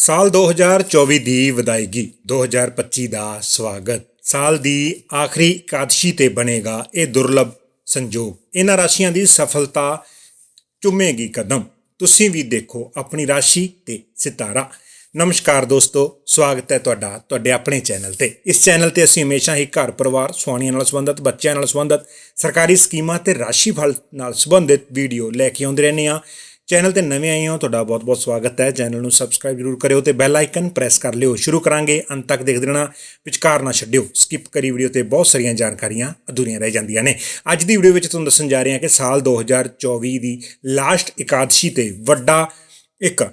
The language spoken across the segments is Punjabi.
ਸਾਲ 2024 ਦੀ ਵਿਦਾਇਗੀ 2025 ਦਾ ਸਵਾਗਤ। ਸਾਲ ਦੀ ਆਖਰੀ ਇਕਾਦਸ਼ੀ ਤੇ ਬਣੇਗਾ ਇਹ ਦੁਰਲਭ ਸੰਜੋਗ। ਇਹਨਾਂ ਰਾਸ਼ੀਆਂ ਦੀ ਸਫਲਤਾ ਚੁੰਮੇਗੀ ਕਦਮ। ਤੁਸੀਂ ਵੀ ਦੇਖੋ ਆਪਣੀ ਰਾਸ਼ੀ ਤੇ ਸਿਤਾਰਾ। ਨਮਸਕਾਰ ਦੋਸਤੋ, ਸਵਾਗਤ ਹੈ ਤੁਹਾਡਾ ਤੁਹਾਡੇ ਆਪਣੇ ਚੈਨਲ ਤੇ। ਇਸ ਚੈਨਲ ਤੇ ਅਸੀਂ ਹਮੇਸ਼ਾ ਹੀ ਘਰ ਪਰਿਵਾਰ, ਸੁਆਣੀਆਂ ਨਾਲ ਸੰਬੰਧਿਤ, ਬੱਚਿਆਂ ਨਾਲ ਸੰਬੰਧਿਤ, ਸਰਕਾਰੀ ਸਕੀਮਾਂ ਤੇ ਰਾਸ਼ੀਫਲ ਨਾਲ ਸੰਬੰਧਿਤ ਵੀਡੀਓ ਲੈ ਕੇ ਆਉਂਦੇ ਰਹਿੰਦੇ ਹਾਂ। ਚੈਨਲ ਤੇ ਨਵੇਂ ਆਏ ਹੋ, ਤੁਹਾਡਾ ਬਹੁਤ-ਬਹੁਤ ਸਵਾਗਤ ਹੈ। ਚੈਨਲ ਨੂੰ ਸਬਸਕ੍ਰਾਈਬ ਜ਼ਰੂਰ ਕਰਿਓ ਤੇ ਬੈਲ ਆਈਕਨ ਪ੍ਰੈਸ ਕਰ ਲਿਓ। ਸ਼ੁਰੂ ਕਰਾਂਗੇ, ਅੰਤ ਤੱਕ ਦੇਖਦੇ ਰਹਿਣਾ, ਵਿਚਕਾਰ ਨਾ ਛੱਡਿਓ। ਸਕਿਪ ਕਰੀ ਵੀਡੀਓ ਤੇ ਬਹੁਤ ਸਾਰੀਆਂ ਜਾਣਕਾਰੀਆਂ ਅਧੂਰੀਆਂ ਰਹਿ ਜਾਂਦੀਆਂ ਨੇ। ਅੱਜ ਦੀ ਵੀਡੀਓ ਵਿੱਚ ਤੁਹਾਨੂੰ ਦੱਸਣ ਜਾ ਰਹੇ ਹਾਂ ਕਿ ਸਾਲ 2024 ਦੀ ਲਾਸਟ ਇਕਾਦਸ਼ੀ ਤੇ ਵੱਡਾ ਇੱਕ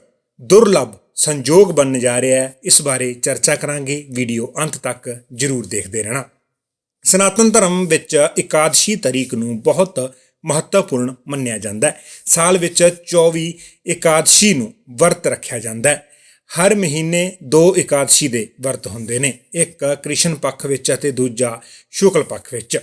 ਦੁਰਲੱਭ ਸੰਜੋਗ ਬਣਨ ਜਾ ਰਿਹਾ ਹੈ। ਇਸ ਬਾਰੇ ਚਰਚਾ ਕਰਾਂਗੇ ਵੀਡੀਓ ਅੰਤ ਤੱਕ ਜ਼ਰੂਰ ਦੇਖਦੇ ਰਹਿਣਾ। ਸਨਾਤਨ ਧਰਮ ਵਿੱਚ ਇਕਾਦਸ਼ੀ ਤਰੀਕ ਨੂੰ ਬਹੁਤ ਮਹੱਤਵਪੂਰਨ ਮੰਨਿਆ ਜਾਂਦਾ ਹੈ। ਸਾਲ ਵਿੱਚ 24 ਇਕਾਦਸ਼ੀ ਨੂੰ ਵਰਤ ਰੱਖਿਆ ਜਾਂਦਾ ਹੈ। ਹਰ ਮਹੀਨੇ ਦੋ ਇਕਾਦਸ਼ੀ ਦੇ ਵਰਤ ਹੁੰਦੇ ਨੇ, ਇੱਕ ਕ੍ਰਿਸ਼ਨ ਪੱਖ ਵਿੱਚ ਅਤੇ ਦੂਜਾ ਸ਼ੁਕਲ ਪੱਖ ਵਿੱਚ।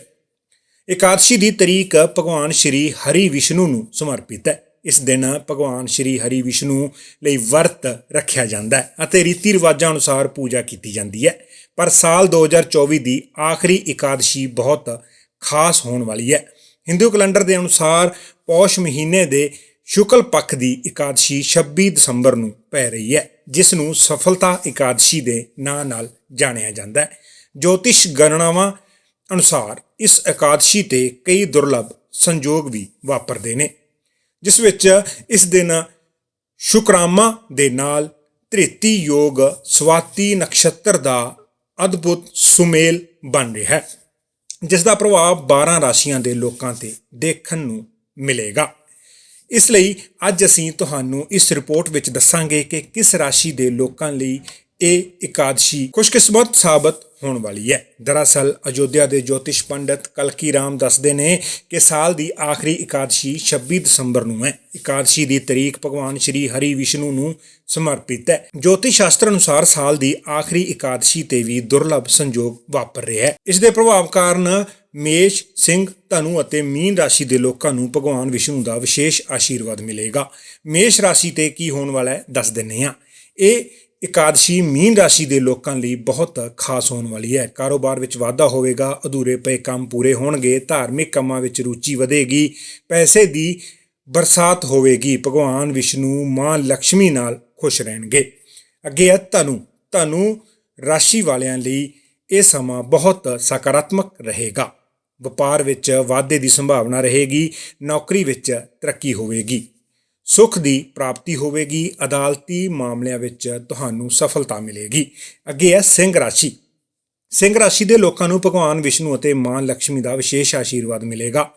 ਇਕਾਦਸ਼ੀ ਦੀ ਤਰੀਕ ਭਗਵਾਨ ਸ਼੍ਰੀ ਹਰੀ ਵਿਸ਼ਨੂੰ ਨੂੰ ਸਮਰਪਿਤ ਹੈ। ਇਸ ਦਿਨ ਭਗਵਾਨ ਸ਼੍ਰੀ ਹਰੀ ਵਿਸ਼ਨੂੰ ਲਈ ਵਰਤ ਰੱਖਿਆ ਜਾਂਦਾ ਹੈ ਅਤੇ ਰੀਤੀ ਰਿਵਾਜਾਂ ਅਨੁਸਾਰ ਪੂਜਾ ਕੀਤੀ ਜਾਂਦੀ ਹੈ। ਪਰ ਸਾਲ 2024 ਦੀ ਆਖਰੀ ਇਕਾਦਸ਼ੀ ਬਹੁਤ ਖਾਸ ਹੋਣ ਵਾਲੀ ਹੈ। ਹਿੰਦੂ ਕੈਲੰਡਰ ਦੇ ਅਨੁਸਾਰ ਪੌਸ਼ ਮਹੀਨੇ ਦੇ ਸ਼ੁਕਲ ਪੱਖ ਦੀ ਇਕਾਦਸ਼ੀ 26 ਦਸੰਬਰ ਨੂੰ ਪੈ ਰਹੀ ਹੈ, ਜਿਸ ਨੂੰ ਸਫਲਤਾ ਇਕਾਦਸ਼ੀ ਦੇ ਨਾਂ ਨਾਲ ਜਾਣਿਆ ਜਾਂਦਾ ਹੈ। ਜੋਤਿਸ਼ ਗਣਨਾਵਾਂ ਅਨੁਸਾਰ ਇਸ ਇਕਾਦਸ਼ੀ ਤੇ ਕਈ ਦੁਰਲਭ ਸੰਜੋਗ ਵੀ ਵਾਪਰਦੇ ਨੇ, ਜਿਸ ਵਿੱਚ ਇਸ ਦਿਨ ਸ਼ੁਕਰਾਮਾ ਦੇ ਨਾਲ ਧ੍ਰਿਤੀ ਯੋਗ ਸਵਾਤੀ ਨਕਸ਼ਤਰ ਦਾ ਅਦਭੁਤ ਸੁਮੇਲ ਬਣ ਰਿਹਾ ਹੈ। ਜਿਸ ਦਾ ਪ੍ਰਭਾਵ 12 ਰਾਸ਼ੀਆਂ ਦੇ ਲੋਕਾਂ ਤੇ ਦੇਖਣ ਨੂੰ ਮਿਲੇਗਾ। ਇਸ ਲਈ ਅੱਜ ਅਸੀਂ ਤੁਹਾਨੂੰ ਇਸ ਰਿਪੋਰਟ ਵਿੱਚ ਦੱਸਾਂਗੇ ਕਿ ਕਿਸ ਰਾਸ਼ੀ ਦੇ ਲੋਕਾਂ ਲਈ ਇਹ ਇਕਾਦਸ਼ੀ ਖੁਸ਼ਕਿਸਮਤ ਸਾਬਤ ਹੋਣ ਵਾਲੀ ਹੈ। ਦਰਅਸਲ, ਅਯੋਧਿਆ ਦੇ ਜੋਤਿਸ਼ ਪੰਡਤ ਕਲਕੀ ਰਾਮ ਦੱਸਦੇ ਨੇ ਕਿ ਸਾਲ ਦੀ ਆਖਰੀ ਇਕਾਦਸ਼ੀ 26 ਦਸੰਬਰ ਨੂੰ ਹੈ। ਇਕਾਦਸ਼ੀ ਦੀ ਤਰੀਕ ਭਗਵਾਨ ਸ਼੍ਰੀ ਹਰੀ ਵਿਸ਼ਨੂੰ ਨੂੰ ਸਮਰਪਿਤ ਹੈ। ਜੋਤਿਸ਼ ਸ਼ਾਸਤਰ ਅਨੁਸਾਰ ਸਾਲ ਦੀ ਆਖਰੀ ਇਕਾਦਸ਼ੀ ਤੇ ਵੀ ਦੁਰਲਭ ਸੰਜੋਗ ਵਾਪਰ ਰਿਹਾ ਹੈ। ਇਸ ਦੇ ਪ੍ਰਭਾਵ ਕਾਰਨ ਮੇਸ਼, ਸਿੰਘ, ਧਨੂ ਅਤੇ ਮੀਨ ਰਾਸ਼ੀ ਦੇ ਲੋਕਾਂ ਨੂੰ ਭਗਵਾਨ ਵਿਸ਼ਨੂੰ ਦਾ ਵਿਸ਼ੇਸ਼ ਆਸ਼ੀਰਵਾਦ ਮਿਲੇਗਾ। ਮੇਸ਼ ਰਾਸ਼ੀ ਤੇ ਕੀ ਹੋਣ ਵਾਲਾ ਹੈ, ਦੱਸ ਦਿੰਨੇ ਆ ਇਹ ਇਕਾਦਸ਼ੀ ਮੀਨ ਰਾਸ਼ੀ ਦੇ ਲੋਕਾਂ ਲਈ ਬਹੁਤ ਖਾਸ ਹੋਣ ਵਾਲੀ ਹੈ। ਕਾਰੋਬਾਰ ਵਿੱਚ ਵਾਧਾ ਹੋਵੇਗਾ, ਅਧੂਰੇ ਪਏ ਕੰਮ ਪੂਰੇ ਹੋਣਗੇ, ਧਾਰਮਿਕ ਕੰਮਾਂ ਵਿੱਚ ਰੁਚੀ ਵਧੇਗੀ, ਪੈਸੇ ਦੀ ਬਰਸਾਤ ਹੋਵੇਗੀ, ਭਗਵਾਨ ਵਿਸ਼ਨੂੰ, ਮਾਂ ਲక్ష్ਮੀ ਨਾਲ ਖੁਸ਼ ਰਹਿਣਗੇ। ਅੱਗੇ ਹੈ ਧਨੂ। ਧਨੂ ਰਾਸ਼ੀ ਵਾਲਿਆਂ ਲਈ ਇਹ ਸਮਾਂ ਬਹੁਤ ਸਕਾਰਾਤਮਕ ਰਹੇਗਾ। ਵਪਾਰ ਵਿੱਚ ਵਾਧੇ ਦੀ ਸੰਭਾਵਨਾ ਰਹੇਗੀ, ਨੌਕਰੀ ਵਿੱਚ ਤਰੱਕੀ ਹੋਵੇਗੀ। ਸੁਖ ਦੀ ਪ੍ਰਾਪਤੀ ਹੋਵੇਗੀ, ਅਦਾਲਤੀ ਮਾਮਲਿਆਂ ਵਿੱਚ ਤੁਹਾਨੂੰ ਸਫਲਤਾ ਮਿਲੇਗੀ। ਅੱਗੇ ਹੈ ਸਿੰਘ ਰਾਸ਼ੀ। ਸਿੰਘ ਰਾਸ਼ੀ ਦੇ ਲੋਕਾਂ ਨੂੰ ਭਗਵਾਨ ਵਿਸ਼ਨੂੰ ਅਤੇ ਮਾਂ ਲక్ష్ਮੀ ਦਾ ਵਿਸ਼ੇਸ਼ ਆਸ਼ੀਰਵਾਦ ਮਿਲੇਗਾ।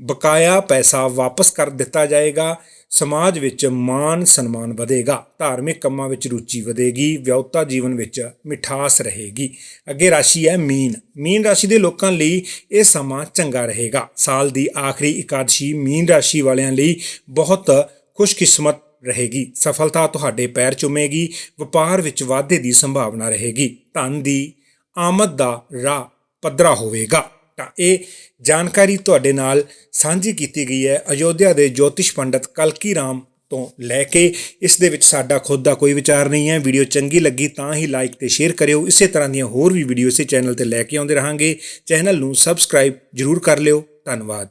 ਬਕਾਇਆ ਪੈਸਾ ਵਾਪਸ ਕਰ ਦਿੱਤਾ ਜਾਏਗਾ, ਸਮਾਜ ਵਿੱਚ ਮਾਨ ਸਨਮਾਨ ਵਧੇਗਾ, ਧਾਰਮਿਕ ਕੰਮਾਂ ਵਿੱਚ ਰੁਚੀ ਵਧੇਗੀ, ਵਿਆਹੁਤਾ ਜੀਵਨ ਵਿੱਚ ਮਿਠਾਸ ਰਹੇਗੀ। ਅੱਗੇ ਰਾਸ਼ੀ ਹੈ ਮੀਨ। ਮੀਨ ਰਾਸ਼ੀ ਦੇ ਲੋਕਾਂ ਲਈ ਇਹ ਸਮਾਂ ਚੰਗਾ ਰਹੇਗਾ। ਸਾਲ ਦੀ ਆਖਰੀ ਇਕਾਦਸ਼ੀ ਮੀਨ ਰਾਸ਼ੀ ਵਾਲਿਆਂ ਲਈ ਬਹੁਤ ਖੁਸ਼ਕਿਸਮਤ ਰਹੇਗੀ। ਸਫਲਤਾ ਤੁਹਾਡੇ ਪੈਰ ਚੁੰਮੇਗੀ, ਵਪਾਰ ਵਿੱਚ ਵਾਧੇ ਦੀ ਸੰਭਾਵਨਾ ਰਹੇਗੀ। ਧਨ ਦੀ ਆਮਦ ਦਾ ਰਾਹ ਪੱਧਰਾ ਹੋਵੇਗਾ। ਤਾਂ ਇਹ ਜਾਣਕਾਰੀ ਤੁਹਾਡੇ ਨਾਲ ਸਾਂਝੀ ਕੀਤੀ ਗਈ ਹੈ। ਅਯੋਧਿਆ ਦੇ ਜੋਤਿਸ਼ ਪੰਡਤ ਕਲਕੀ ਰਾਮ ਤੋਂ ਲੈ ਕੇ ਇਸ ਦੇ ਵਿੱਚ ਸਾਡਾ ਖੁਦ ਦਾ ਕੋਈ ਵਿਚਾਰ ਨਹੀਂ ਹੈ। ਵੀਡੀਓ ਚੰਗੀ ਲੱਗੀ ਤਾਂ ਹੀ ਲਾਈਕ ਤੇ ਸ਼ੇਅਰ ਕਰਿਓ। ਇਸੇ ਤਰ੍ਹਾਂ ਦੀਆਂ ਹੋਰ ਵੀ ਵੀਡੀਓ ਇਸੇ ਚੈਨਲ ਤੇ ਲੈ ਕੇ ਆਉਂਦੇ ਰਹਾਂਗੇ। ਚੈਨਲ ਨੂੰ ਸਬਸਕ੍ਰਾਈਬ ਜਰੂਰ ਕਰ ਲਿਓ। ਧੰਨਵਾਦ।